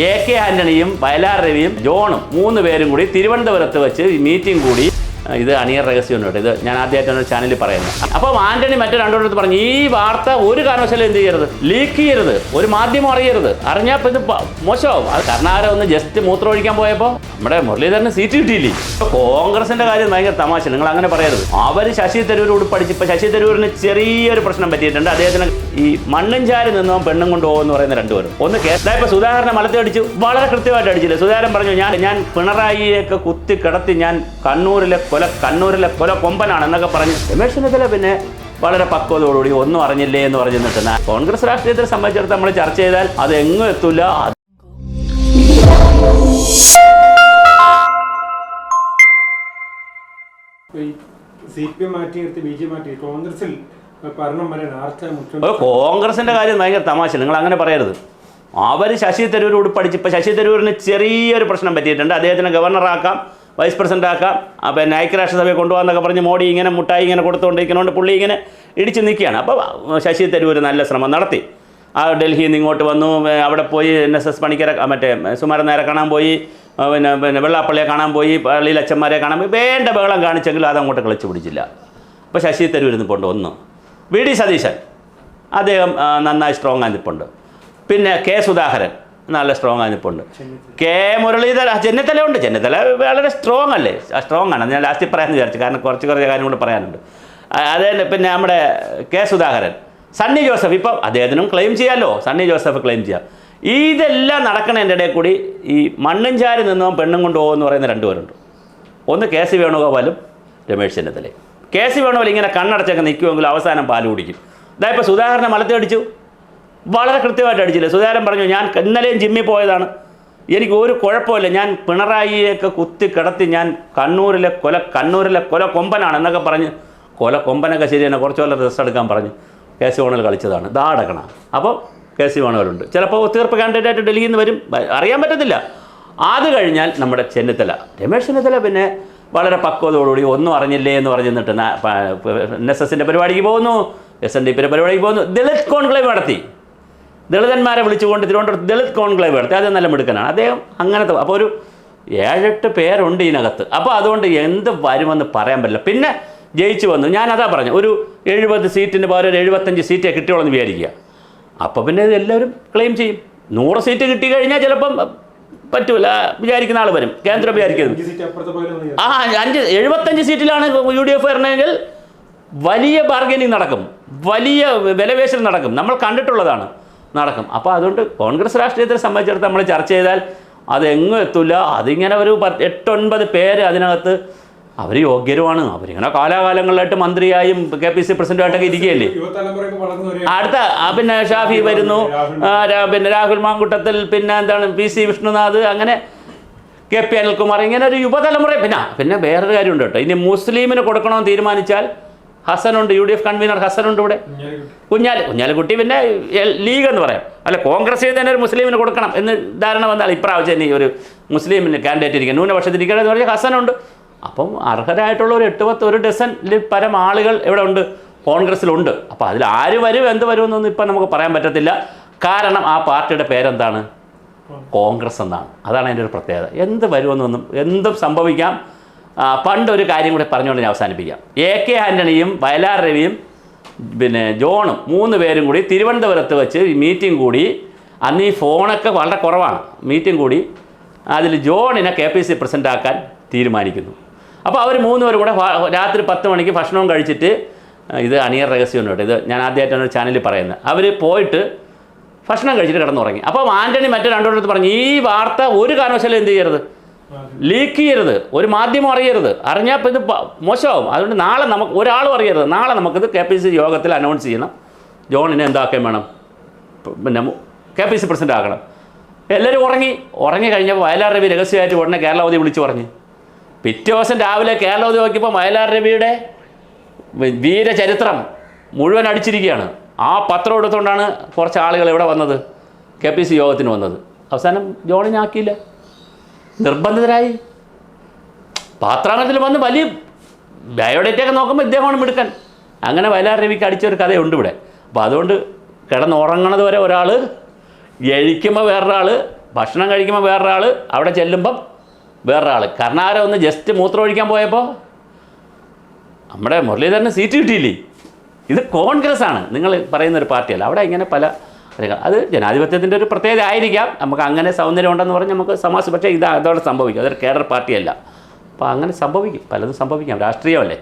A K ആന്റണിയും വയലാർ രവിയും ജോണും മൂന്ന് പേരും കൂടി തിരുവനന്തപുരത്ത് വെച്ച് മീറ്റിംഗ് കൂടി ഇത് അണിയർ രഹസ്യമുണ്ട് ഇത് ഞാൻ ആദ്യമായിട്ടാണ് ചാനലിൽ പറയുന്നത് അപ്പോൾ ആന്റണി മറ്റു രണ്ടോടത്ത് പറഞ്ഞു ഈ വാർത്ത ഒരു കാരണവശാലും എന്ത് ചെയ്യരുത്? ലീക്ക് ചെയ്യരുത്. ഒരു മാധ്യമം അറിയരുത്. അറിഞ്ഞാൽ ഇത് മോശമാവും. അത് കർണാടക ഒന്ന് ജസ്റ്റ് മൂത്രം ഒഴിക്കാൻ പോയപ്പോൾ നമ്മുടെ മുരളീധരന് സീറ്റ് കിട്ടിയില്ലേ? കോൺഗ്രസിന്റെ കാര്യം ഭയങ്കര തമാശ. നിങ്ങൾ അങ്ങനെ പറയരുത്. അവർ ശശി തരൂർ പഠിച്ച് ഇപ്പൊ ശശി തരൂരിന് ചെറിയൊരു പ്രശ്നം പറ്റിയിട്ടുണ്ട്. അദ്ദേഹത്തിന് ഈ മണ്ണും ചാരി നിന്നോ പെണ്ണും കൊണ്ട് പോകുമെന്ന് പറയുന്ന രണ്ടുപേരും. ഒന്ന് കേസ് ഇപ്പൊ സുധാകരനെ മലത്തെ അടിച്ചു. വളരെ കൃത്യമായിട്ട് അടിച്ചില്ല? സുധാകരൻ പറഞ്ഞു ഞാൻ ഞാൻ പിണറായിയൊക്കെ കുത്തി കിടത്തി ഞാൻ കണ്ണൂരിലെ കൊല കണ്ണൂരിലെ കൊല കൊമ്പനാണ് എന്നൊക്കെ പറഞ്ഞ് രമേശ് ചെന്നിത്തല പിന്നെ വളരെ പക്വതയോടുകൂടി ഒന്നും അറിഞ്ഞില്ലേ എന്ന് പറഞ്ഞു നിൽക്കുന്ന കോൺഗ്രസ് രാഷ്ട്രീയത്തെ സംബന്ധിച്ചിടത്ത് നമ്മൾ ചർച്ച ചെയ്താൽ അത് എങ്ങും എത്തൂല. സി പി എം മാറ്റി നിർത്തി ബി ജെ മാറ്റി കോൺഗ്രസിൽ ഭരണം വരാൻ ആർച്ച കോൺഗ്രസിന്റെ കാര്യം ഭയങ്കര തമാശ നിങ്ങൾ അങ്ങനെ പറയരുത്. അവർ ശശി തരൂർ ഉൾപ്പെടിച്ച് ഇപ്പൊ ശശി തരൂരിന് ചെറിയൊരു പ്രശ്നം പറ്റിയിട്ടുണ്ട്. അദ്ദേഹത്തിന് ഗവർണറാക്കാം വൈസ് പ്രസിഡന്റ് ആക്കാം. പിന്നെ ഐക്യരാഷ്ട്രസഭയെ കൊണ്ടുപോകാന്നൊക്കെ പറഞ്ഞ് മോഡി ഇങ്ങനെ മുട്ടായി ഇങ്ങനെ കൊടുത്തുകൊണ്ടിരിക്കുന്നതുകൊണ്ട് പുള്ളി ഇങ്ങനെ ഇടിച്ച് നിൽക്കുകയാണ്. അപ്പോൾ ശശി തരൂർ നല്ല ശ്രമം നടത്തി. ആ ഡൽഹിയിൽ നിന്ന് ഇങ്ങോട്ട് വന്നു. അവിടെ പോയി എൻ എസ് എസ് പണിക്കരെ മറ്റേ സുമാരൻ നേരെ കാണാൻ പോയി. പിന്നെ പിന്നെ വെള്ളാപ്പള്ളിയെ കാണാൻ പോയി. പള്ളിയിൽ അച്ഛന്മാരെ കാണാൻ പോയി. വേണ്ട ബഹളം കാണിച്ചെങ്കിലും അതങ്ങോട്ട് കളിച്ചു പിടിച്ചില്ല. അപ്പോൾ ശശി തരൂർ നിൽപ്പുണ്ട് ഒന്ന് വി ഡി സതീശൻ അദ്ദേഹം നന്നായി സ്ട്രോങ് ആയി നിൽപ്പുണ്ട് പിന്നെ കെ സുധാകരൻ. നല്ല സ്ട്രോങ് ആണ് ഇപ്പോൾ. ഉണ്ട് കെ മുരളീധര ചെന്നിത്തല ഉണ്ട്. ചെന്നിത്തല വളരെ സ്ട്രോങ് അല്ലേ? സ്ട്രോങ് ആണ്. ഞാൻ ലാസ്റ്റിൽ പറയാമെന്ന് വിചാരിച്ചു. കാരണം കുറച്ച് കുറച്ച് കാര്യം കൂടെ പറയാനുണ്ട്. അത് പിന്നെ നമ്മുടെ കെ സുധാകരൻ സണ്ണി ജോസഫ്. ഇപ്പം അദ്ദേഹത്തിനും ക്ലെയിം ചെയ്യാമല്ലോ സണ്ണി ജോസഫ് ക്ലെയിം ചെയ്യാം. ഇതെല്ലാം നടക്കണതിന്റെ ഇടയിൽ കൂടി ഈ മണ്ണും ചാരി നിന്നോ പെണ്ണും കൊണ്ട് പോകുമെന്ന് പറയുന്ന രണ്ടുപേരുണ്ട്. ഒന്ന് കെ സി വേണുഗോപാലും രമേശ് ചെന്നിത്തലയും. കെ സി വേണുഗോപാൽ ഇങ്ങനെ കണ്ണടച്ചൊക്കെ നിൽക്കുമെങ്കിൽ അവസാനം പാൽ കുടിക്കും. ഇതായപ്പോൾ സുധാകരനെ മലത്തി അടിച്ചു വളരെ കൃത്യമായിട്ട് അടിച്ചില്ല? സുധാകരൻ പറഞ്ഞു ഞാൻ ഇന്നലെയും ജിമ്മിൽ പോയതാണ്. എനിക്ക് ഒരു കുഴപ്പമില്ല ഞാൻ പിണറായിയൊക്കെ കുത്തി കിടത്തി ഞാൻ കണ്ണൂരിലെ കൊല കണ്ണൂരിലെ കൊല കൊമ്പനാണ് എന്നൊക്കെ പറഞ്ഞ് കൊല കൊമ്പനൊക്കെ ശരി തന്നെ കുറച്ച് കൊല്ലം റിസ്റ്റ് എടുക്കാൻ പറഞ്ഞു കെ സി വേണൽ കളിച്ചതാണ്. ഇതാ അപ്പോൾ കെ സി വേണവരുണ്ട് ചിലപ്പോൾ തീർപ്പ് കാൻഡിഡേറ്റ് ഡൽഹിയിൽ നിന്ന് വരും. അറിയാൻ പറ്റത്തില്ല. അത് കഴിഞ്ഞാൽ നമ്മുടെ ചെന്നിത്തല. രമേശ് ചെന്നിത്തല പിന്നെ വളരെ പക്വതയോടുകൂടി ഒന്നും അറിഞ്ഞില്ലേ എന്ന് പറഞ്ഞു നിന്നിട്ട് എൻ എസ് എസിന്റെ പരിപാടിക്ക് പോകുന്നു. എസ് എൻ ഡി പിയുടെ പരിപാടിക്ക് പോകുന്നു. ദളിത് കോൺക്ലേവ് നടത്തി. ദളിതന്മാരെ വിളിച്ചുകൊണ്ട് തിരുവനന്തപുരത്ത് ദളിത് കോൺക്ലേവ് നടത്തി. അത് നല്ല മിടുക്കനാണ്. അദ്ദേഹം അങ്ങനത്തെ അപ്പോൾ ഒരു ഏഴെട്ട് പേരുണ്ട് ഇതിനകത്ത്. അപ്പോൾ അതുകൊണ്ട് എന്ത് വരുമെന്ന് പറയാൻ പറ്റില്ല. പിന്നെ ജയിച്ചു വന്നു. ഞാൻ അതാ പറഞ്ഞു ഒരു എഴുപത് സീറ്റിന് പകരം ഒരു എഴുപത്തഞ്ച് സീറ്റേ കിട്ടിയോളൂ എന്ന് വിചാരിക്കുക. അപ്പോൾ പിന്നെ ഇത് എല്ലാവരും ക്ലെയിം ചെയ്യും. നൂറ് സീറ്റ് കിട്ടി കഴിഞ്ഞാൽ ചിലപ്പം പറ്റൂല. വിചാരിക്കുന്ന ആൾ വരും. കേന്ദ്രം വിചാരിക്കുന്നത് ആ അഞ്ച് എഴുപത്തഞ്ച് സീറ്റിലാണ് യു ഡി എഫ് വരണമെങ്കിൽ വലിയ ബാർഗനിങ് നടക്കും. വലിയ വിലപേശൽ നടക്കും. നമ്മൾ കണ്ടിട്ടുള്ളതാണ്. നടക്കും. അപ്പോൾ അതുകൊണ്ട് കോൺഗ്രസ് രാഷ്ട്രീയത്തെ സംബന്ധിച്ചിടത്ത് നമ്മൾ ചർച്ച ചെയ്താൽ അതെങ്ങും എത്തില്ല അതിങ്ങനെ ഒരു എട്ടൊൻപത് പേര് അതിനകത്ത് അവർ യോഗ്യരുമാണ്. അവരിങ്ങനെ കാലാകാലങ്ങളിലായിട്ട് മന്ത്രിയായും കെ പി സി പ്രസിഡന്റുമായിട്ടൊക്കെ ഇരിക്കുകയല്ലേ? അടുത്ത പിന്നെ ഷാഫി വരുന്നു. പിന്നെ രാഹുൽ മാങ്കുട്ടത്തിൽ പിന്നെ എന്താണ് പി സി വിഷ്ണുനാഥ് അങ്ങനെ കെ പി അനിൽകുമാർ ഇങ്ങനെ ഒരു യുവതലമുറ. പിന്നെ പിന്നെ വേറൊരു കാര്യമുണ്ട് കേട്ടോ. ഇനി മുസ്ലിമിന് കൊടുക്കണമെന്ന് തീരുമാനിച്ചാൽ ഹസനുണ്ട് യു ഡി എഫ് കൺവീനർ ഹസനുണ്ട് ഇവിടെ? കുഞ്ഞാലി. കുഞ്ഞാലിക്കുട്ടി പിന്നെ ലീഗ് എന്ന് പറയാം. അല്ല കോൺഗ്രസിൽ തന്നെ ഒരു മുസ്ലിമിന് കൊടുക്കണം എന്ന് ധാരണ വന്നാൽ ഇപ്രാവശ്യം ഇനി ഒരു മുസ്ലിമിന് കാൻഡിഡേറ്റ് ഇരിക്കുക ന്യൂനപക്ഷത്തിൽ ഇരിക്കണം എന്ന് പറഞ്ഞാൽ ഹസനുണ്ട്. അപ്പം അർഹരായിട്ടുള്ള ഒരു എട്ട് പത്ത് ഒരു ഡസൻ പരം ആളുകൾ ഇവിടെ ഉണ്ട് കോൺഗ്രസ്സിലുണ്ട്. അപ്പോൾ അതിൽ ആര് വരും എന്ത് വരുമെന്നൊന്നും ഇപ്പം നമുക്ക് പറയാൻ പറ്റത്തില്ല. കാരണം ആ പാർട്ടിയുടെ പേരെന്താണ്? കോൺഗ്രസ് എന്നാണ്. അതാണ് അതിന്റെ ഒരു പ്രത്യേകത. എന്ത് വരുമെന്നൊന്നും എന്തും സംഭവിക്കാം. ആ, പണ്ട് ഒരു കാര്യം കൂടി പറഞ്ഞുകൊണ്ട് ഞാൻ അവസാനിപ്പിക്കാം. എ കെ ആന്റണിയും വയലാർ രവിയും പിന്നെ ജോണും മൂന്ന് പേരും കൂടി തിരുവനന്തപുരത്ത് വെച്ച് മീറ്റിംഗ് കൂടി അന്ന് ഈ ഫോണൊക്കെ വളരെ കുറവാണ്. മീറ്റിംഗ് കൂടി അതിൽ ജോണിനെ കെ പി സി പ്രസിഡന്റ് ആക്കാൻ തീരുമാനിക്കുന്നു. അപ്പോൾ അവർ മൂന്ന് പേരും കൂടെ രാത്രി പത്ത് മണിക്ക് ഭക്ഷണവും കഴിച്ചിട്ട് ഇത് അണിയർ രഹസ്യമുണ്ട് കേട്ടോ. ഇത് ഞാൻ ആദ്യമായിട്ടാണ് ഒരു ചാനലിൽ പറയുന്നത്. അവർ പോയിട്ട് ഭക്ഷണം കഴിച്ചിട്ട് കിടന്നുറങ്ങി. അപ്പോൾ ആന്റണി മറ്റേ രണ്ടോടത്ത് പറഞ്ഞു ഈ വാർത്ത ഒരു കാരണവശാലും എന്ത് ചെയ്യരുത്? ലീക്ക് ചെയ്യരുത് ഒരു മാധ്യമം അറിയരുത്. അറിഞ്ഞാൽ ഇത് മോശമാവും. അതുകൊണ്ട് നാളെ നമുക്ക് ഒരാളും അറിയരുത്. നാളെ നമുക്കിത് കെ പി സി യോഗത്തിൽ അനൗൺസ് ചെയ്യണം. ജോണിനെ എന്താക്കാൻ വേണം? പിന്നെ കെ പി സി പ്രസിഡന്റ് ആക്കണം എല്ലാവരും ഉറങ്ങി. ഉറങ്ങി കഴിഞ്ഞപ്പോൾ വയലാർ രവി രഹസ്യമായിട്ട് ഉടനെ കേരളാവധി വിളിച്ചു പറഞ്ഞു. പിറ്റേ ദിവസം രാവിലെ കേരളാവധി നോക്കിയപ്പോൾ വയലാർ രവിയുടെ വീരചരിത്രം മുഴുവൻ അടിച്ചിരിക്കുകയാണ്. ആ പത്രം എടുത്തുകൊണ്ടാണ് കുറച്ച് ആളുകൾ ഇവിടെ വന്നത്. കെ പി സി യോഗത്തിന് വന്നത്. അവസാനം ജോണിനെ ആക്കിയില്ല. നിർബന്ധിതരായി. പാത്രാണത്തിൽ വന്ന് വലിയ ബയോഡേറ്റൊക്കെ നോക്കുമ്പോൾ ഇദ്ദേഹമാണ് മിടുക്കൻ. അങ്ങനെ വയലാർ രവിക്ക് അടിച്ചൊരു കഥയുണ്ട് ഇവിടെ. അപ്പോൾ അതുകൊണ്ട് കിടന്നുറങ്ങണത് വരെ ഒരാൾ എഴിക്കുമ്പോൾ വേറൊരാൾ ഭക്ഷണം കഴിക്കുമ്പോൾ വേറൊരാൾ അവിടെ ചെല്ലുമ്പം വേറൊരാൾ കർണാടക ഒന്ന് ജസ്റ്റ് മൂത്രം ഒഴിക്കാൻ പോയപ്പോൾ നമ്മുടെ മുരളീധരന് സീറ്റ് കിട്ടിയില്ലേ? ഇത് കോൺഗ്രസ് ആണ് നിങ്ങൾ പറയുന്നൊരു പാർട്ടിയല്ല. അവിടെ ഇങ്ങനെ പല അത് ജനാധിപത്യത്തിന്റെ ഒരു പ്രത്യേകത ആയിരിക്കാം. നമുക്ക് അങ്ങനെ സൗന്ദര്യം ഉണ്ടെന്ന് പറഞ്ഞ് നമുക്ക് സമാസം പക്ഷേ ഇത് അതോടെ സംഭവിക്കും. അതൊരു കേഡർ പാർട്ടിയല്ല. അപ്പോൾ അങ്ങനെ സംഭവിക്കും. പലതും സംഭവിക്കാം. രാഷ്ട്രീയമല്ലേ?